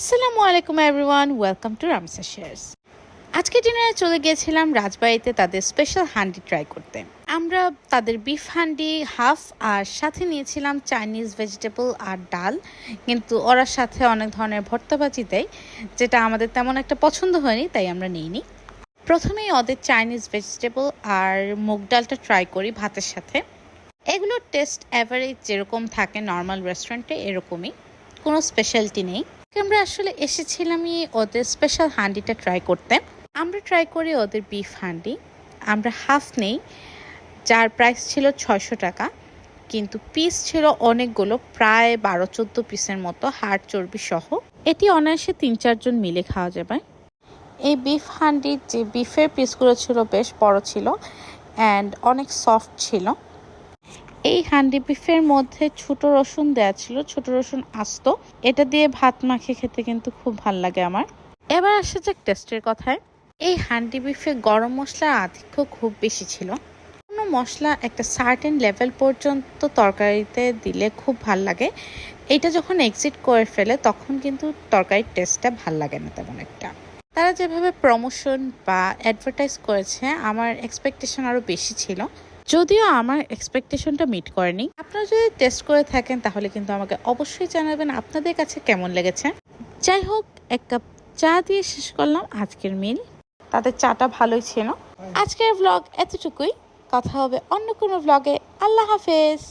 আসসালামু আলাইকুম everyone welcome to Ramsa shares আজকে ডিনারে চলে গিয়েছিলাম রাজবাড়িতে তাদের স্পেশাল হান্ডি ট্রাই করতে। আমরা তাদের বিফ হান্ডি হাফ আর সাথে নিয়েছিলাম চাইনিজ ভেজিটেবল আর ডাল। কিন্তু ওরা সাথে অনেক ধরনের ভর্তাবাজি দেয়, যেটা আমাদের তেমন একটা পছন্দ হয়নি, তাই আমরা নিইনি। প্রথমেই ওদের চাইনিজ ভেজিটেবল আর মুগ ডালটা ট্রাই করি ভাতের সাথে। এগুলোর টেস্ট অ্যাভারেজ যেরকম থাকে নর্মাল রেস্টুরেন্টে এরকমই। কোনো স্পেশালিটি নেই। আমরা আসলে এসেছিলামই ওদের স্পেশাল হান্ডিটা ট্রাই করতে। আমরা ট্রাই করি ওদের বিফ হান্ডি আমরা হাফ নেই, যার প্রাইস ছিল ছয়শো টাকা। কিন্তু পিস ছিল অনেকগুলো, প্রায় বারো চোদ্দ পিসের মতো হাড় চর্বি সহ। এটি অনায়াসে তিন চারজন মিলে খাওয়া যাবে। এই বিফ হান্ডির যে বিফের পিসগুলো ছিল বেশ বড় ছিল অ্যান্ড অনেক সফট ছিল। এই হান্ডি বিফের মধ্যে ছোট রসুন দেওয়া ছিল, ছোট রসুন আস্ত। এটা দিয়ে ভাত মাখে খেতে কিন্তু খুব ভালো লাগে আমার। এবার আসা যাক টেস্টের কথায়। এই হান্ডি বিফে গরম মশলার আধিক্য খুব বেশি ছিল। কোনো মশলা একটা সার্টেন লেভেল পর্যন্ত তরকারিতে দিলে খুব ভালো লাগে। এটা যখন এক্সিট করে ফেলে, তখন কিন্তু তরকারির টেস্টটা ভালো লাগে না তেমন একটা। তারা যেভাবে প্রমোশন বা অ্যাডভার্টাইজ করেছে, আমার এক্সপেকটেশন আরও বেশি ছিল। যদিও আমার এক্সপেকটেশনটা মিট করেনি। আপনারা যদি টেস্ট করে থাকেন, তাহলে কিন্তু আমাকে অবশ্যই জানাবেন আপনাদের কাছে কেমন লেগেছে। যাই হোক, এক কাপ চা দিয়ে শেষ করলাম আজকের মিল তাদের চাটা ভালোই ছিল। আজকের ব্লগ এতটুকুই। কথা হবে অন্য কোনো ব্লগে আল্লাহ হাফেজ।